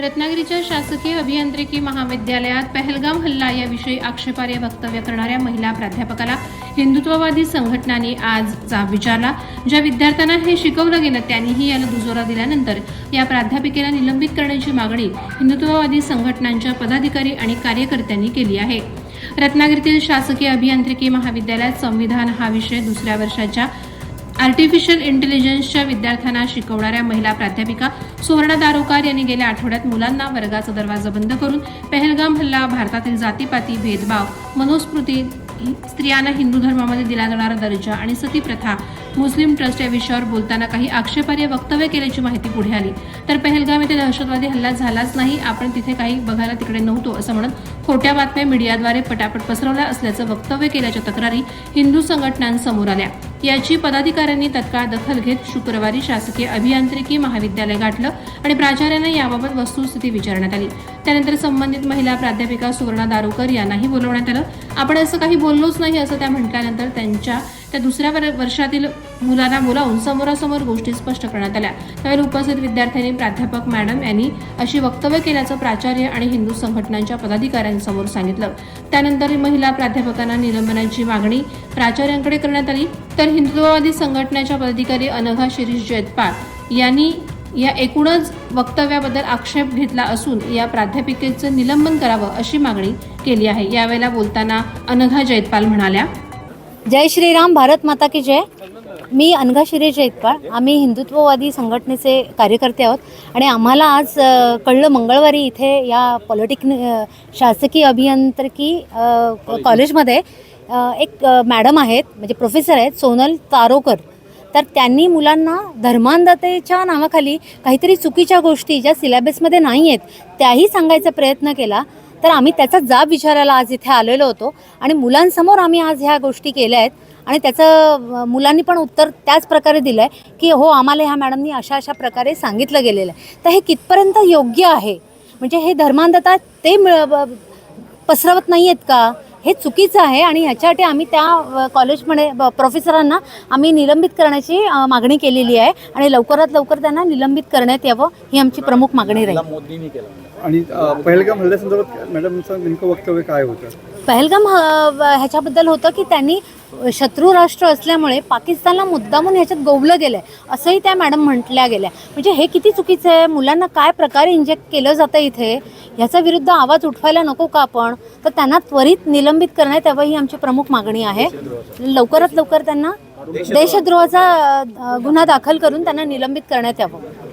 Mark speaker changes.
Speaker 1: रत्नागिरीच्या शासकीय अभियांत्रिकी महाविद्यालयात पहलगाम हल्ला याविषयी आक्षेपार्ह वक्तव्य करणाऱ्या महिला प्राध्यापकाला हिंदुत्ववादी संघटनांनी आज जाब विचारला. ज्या विद्यार्थ्यांना हे शिकवलं गेलं त्यांनीही याला दुजोरा दिल्यानंतर या प्राध्यापिकेला निलंबित करण्याची मागणी हिंदुत्ववादी संघटनांच्या पदाधिकारी आणि कार्यकर्त्यांनी केली आहे. रत्नागिरीतील शासकीय अभियांत्रिकी महाविद्यालयात संविधान हा विषय दुसऱ्या वर्षाच्या आर्टिफिशियल इंटेलिजन्सच्या विद्यार्थ्यांना शिकवणाऱ्या महिला प्राध्यापिका सुवर्णा दारोकार यांनी गेल्या आठवड्यात मुलांना वर्गाचा दरवाजा बंद करून पहलगाम हल्ला भारतातील जातीपाती भेदभाव मनोस्मृती स्त्रियांना हिंदू धर्मामध्ये दिला जाणारा दर्जा आणि सती प्रथा मुस्लिम ट्रस्ट या विषयावर बोलताना काही आक्षेपार्ह वक्तव्य केल्याची माहिती पुढे आली. तर पहलगाम येथे दहशतवादी हल्ला झालाच नाही आपण तिथे काही बघायला तिकडे नव्हतो असं म्हणत खोट्या बातम्या मीडियाद्वारे पटापट पसरवल्या असल्याचं वक्तव्य केल्याच्या तक्रारी हिंदू संघटनांसमोर आल्या. याची पदाधिकाऱ्यांनी तत्काळ दखल घेत शुक्रवारी शासकीय अभियांत्रिकी महाविद्यालय गाठलं आणि प्राचार्यांना याबाबत वस्तुस्थिती विचारण्यात आली. त्यानंतर संबंधित महिला प्राध्यापिका सुवर्णा दारोकर यांनाही बोलवण्यात आलं. आपण असं काही बोललोच नाही असं त्या म्हटल्यानंतर त्यांच्या त्या दुसऱ्या वर- वर्षातील मुलांना बोलावून समोरासमोर गोष्टी स्पष्ट करण्यात आल्या. त्यावेळी उपस्थित विद्यार्थ्यांनी प्राध्यापक मॅडम यांनी अशी वक्तव्य केल्याचं प्राचार्य आणि हिंदू संघटनांच्या पदाधिकाऱ्यांसमोर सांगितलं. त्यानंतर महिला प्राध्यापकांना निलंबनाची मागणी प्राचार्यांकडे करण्यात आली. तर हिंदुत्ववादी संघटनेच्या पदाधिकारी अनघा शिरीष जैतपाळ यांनी या एकूणच वक्तव्याबद्दल आक्षेप घेतला असून या प्राध्यापिकेचं निलंबन करावं अशी मागणी केली आहे. यावेळेला बोलताना अनघा जैतपाल म्हणाल्या
Speaker 2: जय श्रीराम भारत माता की जय. मी अनघा शिरे जैतपाळ आम्ही हिंदुत्ववादी संघटनेचे कार्यकर्ते आहोत आणि आम्हाला आज कळलं मंगळवारी इथे या पॉलिटेक्निक अ, शासकीय अभियांत्रिकी कॉलेजमध्ये एक मॅडम आहेत म्हणजे प्रोफेसर आहेत सोनल तारोकर. तर त्यांनी मुलांना धर्मांधतेच्या नावाखाली काहीतरी चुकीच्या गोष्टी ज्या सिलेबसमध्ये नाही आहेत त्याही सांगायचा प्रयत्न केला. तर आम्ही त्याचा जाब विचारायला आज इथे आलेलो होतो आणि मुलांसमोर आम्ही आज ह्या गोष्टी केल्या आहेत आणि त्याचं मुलांनी पण उत्तर त्याच प्रकारे दिलं आहे की हो आम्हाला ह्या मॅडमनी अशा अशा प्रकारे सांगितलं गेलेलं आहे. तर हे कितपर्यंत योग्य आहे? म्हणजे हे धर्मांधता ते मिळ पसरवत नाही आहेत का? हे चुकीचं आहे आणि ह्याच्यासाठी आम्ही त्या कॉलेजमध्ये प्रोफेसरांना आम्ही निलंबित करण्याची मागणी केलेली आहे आणि लवकरात लवकर त्यांना निलंबित करण्यात यावं ही आमची प्रमुख मागणी राहील.
Speaker 3: आणि पहलगाम हल्ल्यासंदर्भात मॅडमचं नेमकं वक्तव्य काय होतं?
Speaker 2: पहलगाम ह्याच्याबद्दल होतं की त्यांनी शत्रू राष्ट्र असल्यामुळे पाकिस्तानला मुद्दामून ह्याच्यात गोवलं गेलं आहे असंही त्या मॅडम म्हटल्या गेल्या. म्हणजे हे किती चुकीचं आहे? मुलांना काय प्रकारे इंजेक्ट केलं जातं इथे? ह्याचा विरुद्ध आवाज उठवायला नको का आपण? तर त्यांना त्वरित निलंबित करण्यात यावं ही आमची प्रमुख मागणी आहे. लवकरात लवकर त्यांना देशद्रोहाचा गुन्हा दाखल करून त्यांना निलंबित करण्यात यावं.